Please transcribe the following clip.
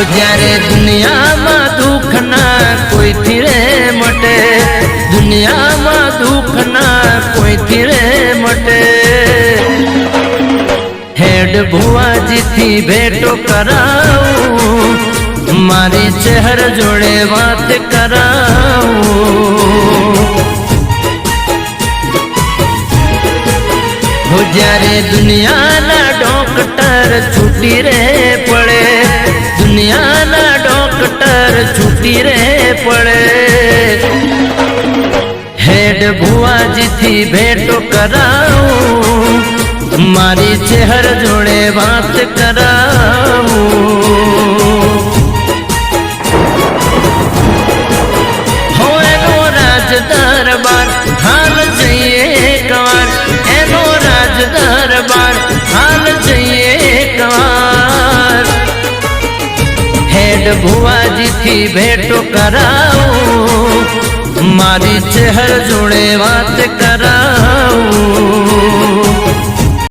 જ્યારે દુનિયામાં દુઃખ ના કોઈથી રે મટે દુનિયામાં દુઃખ ના કોઈથી રે મટે હેડ ભુવાજીથી ભેટો કરાવું મારી ચહેર જોડે વાત કરાવું હો જ્યારે દુનિયાના ડોક્ટર છૂટી રે ડોક્ટર છૂટી રે પડે. હેડ ભુવાજીથી ભેટો કરાવું. મારી ચહેર જોડે વાત કરાવું. એનો રાજ દરબાર હાલ જઈએ એકવાર એનો રાજ દરબાર હાલ જઈએ એકવાર હેડ ભુવાજીથી ભેટો કરાવું. મારી ચહેર જોડે વાત